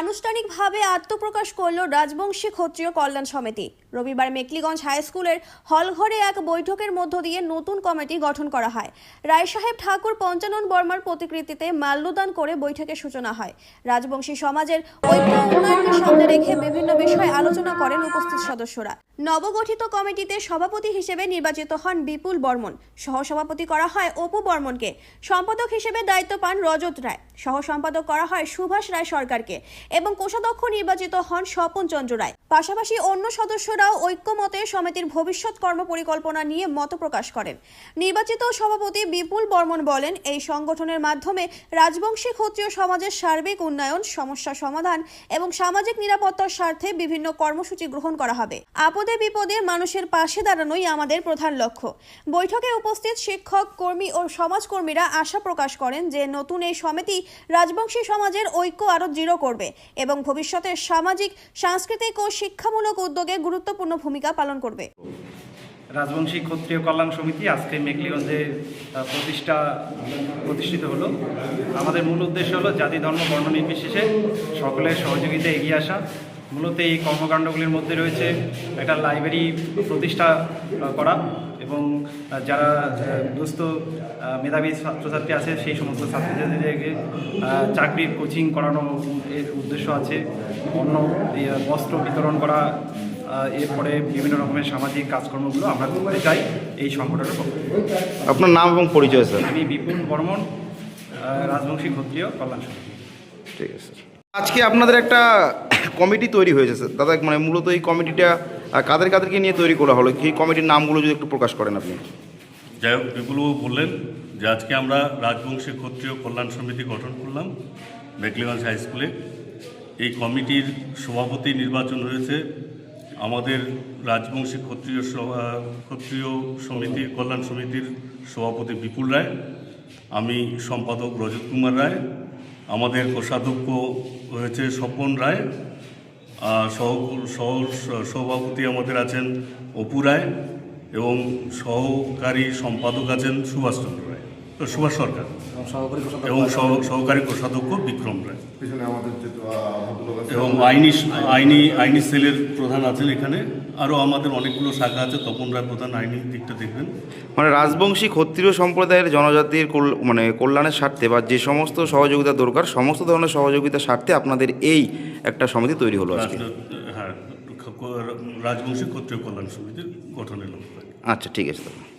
আনুষ্ঠানিকভাবে আত্মপ্রকাশ করল রাজবংশী ক্ষত্রিয় কল্যাণ সমিতি। রবিবার মেকলিগঞ্জ হাই স্কুলের হলঘরে এক বৈঠকের মধ্য দিয়ে নতুন কমিটি গঠন করা হয়। রায় সাহেব ঠাকুর পঞ্চানন বর্মার প্রতিকৃতিতে মাল্যদান করে বৈঠকের সূচনা হয়। রাজবংশী সমাজের ঐক্য উন্নয়নকে সামনে রেখে বিভিন্ন বিষয়ে আলোচনা করেন উপস্থিত সদস্যরা। নবগঠিত কমিটিতে সভাপতি হিসেবে নির্বাচিত হন বিপুল বর্মন। সহসভাপতি করা হয় অপু বর্মনকে। সম্পাদক হিসেবে দায়িত্ব পান রজত রায়। সহ সম্পাদক করা হয় সুভাষ রায় সরকারকে। এবং কোষাধ্যক্ষ নির্বাচিত হন স্বপন চন্দ্র রায়। পাশাপাশি অন্য সদস্যরাও ঐক্যমতে সমিতির ভবিষ্যৎ কর্ম পরিকল্পনা নিয়ে মত প্রকাশ করেন। নির্বাচিত সভাপতি বিপুল বর্মন বলেন, এই সংগঠনের মাধ্যমে রাজবংশী ক্ষত্রিয় সমাজের সার্বিক উন্নয়ন, সমস্যা সমাধান এবং সামাজিক নিরাপত্তার স্বার্থে বিভিন্ন কর্মসূচি গ্রহণ করা হবে। আপদে বিপদে মানুষের পাশে দাঁড়ানোই আমাদের প্রধান লক্ষ্য। বৈঠকে উপস্থিত শিক্ষক, কর্মী ও সমাজকর্মীরা আশা প্রকাশ করেন যে, নতুন এই সমিতি রাজবংশী সমাজের ঐক্য আরও দৃঢ় করবে এবং ভবিষ্যতের সামাজিক, সাংস্কৃতিক ও শিক্ষামূলক উদ্যোগে গুরুত্বপূর্ণ ভূমিকা পালন করবে। রাজবংশী ক্ষত্রিয় কল্যাণ সমিতি আজকে মেকলিগঞ্জে আহ, প্রতিষ্ঠা প্রতিষ্ঠিত হলো। আমাদের মূল উদ্দেশ্য হলো জাতি ধর্ম বর্ণ নির্বিশেষে সকলের সহযোগিতা এগিয়ে আসা। মূলত এই কর্মকাণ্ডগুলির মধ্যে রয়েছে একটা লাইব্রেরি প্রতিষ্ঠা করা এবং যারা দুস্থ মেধাবী ছাত্রছাত্রী আছে সেই সমস্ত ছাত্রছাত্রীদেরকে চাকরির কোচিং করানো এর উদ্দেশ্য আছে। অন্য বস্ত্র বিতরণ করা এরপরে বিভিন্ন রকমের সামাজিক কাজকর্মগুলো আমরা করতে চাই এই সংগঠনের পক্ষ থেকে। আপনার নাম এবং পরিচয় স্যার? আমি বিপুল বর্মন রাজবংশী ক্ষত্রিয় কল্যাণ সমিতি। ঠিক আছে আজকে আপনাদের একটা কমিটি তৈরি হয়েছে স্যার। দাদা মানে মূলত এই কমিটিটা কাদের কাদেরকে নিয়ে তৈরি করা হলো? সেই কমিটির নামগুলো যদি একটু প্রকাশ করেন আপনি। যাই হোক বিপুলবাবু বললেন যে আজকে আমরা রাজবংশী ক্ষত্রিয় কল্যাণ সমিতি গঠন করলাম মেকলিগঞ্জ হাই স্কুলে। এই কমিটির সভাপতি নির্বাচন হয়েছে আমাদের রাজবংশী ক্ষত্রিয় সভা- ক্ষত্রিয় সমিতি, কল্যাণ সমিতির সভাপতি বিপুল রায়, আমি সম্পাদক রজত কুমার রায়, আমাদের কোষাধ্যক্ষ হয়েছে স্বপন রায় সহ সহ, সভাপতি আমাদের আছেন অপু রায় এবং সহকারী সম্পাদক আছেন সুভাষচন্দ্র। সুভাষ সরকার এবং সহকারী কোষাধ্যক্ষ বিক্রম রায়। এবং আইনি আইনি আইনি সেলের প্রধান আছেন এখানে। আরও আমাদের অনেকগুলো শাখা আছে তপন রায় প্রধান আইনি দিকটা দেখবেন। মানে রাজবংশী ক্ষত্রিয় সম্প্রদায়ের জনজাতির কল- মানে কল্যাণের স্বার্থে বা যে সমস্ত সহযোগিতা দরকার সমস্ত ধরনের সহযোগিতার স্বার্থে আপনাদের এই একটা সমিতি তৈরি হলো আজকে। হ্যাঁ রাজবংশী ক্ষত্রিয় কল্যাণ সমিতির গঠনের লক্ষ্য। আচ্ছা ঠিক আছে। দাদা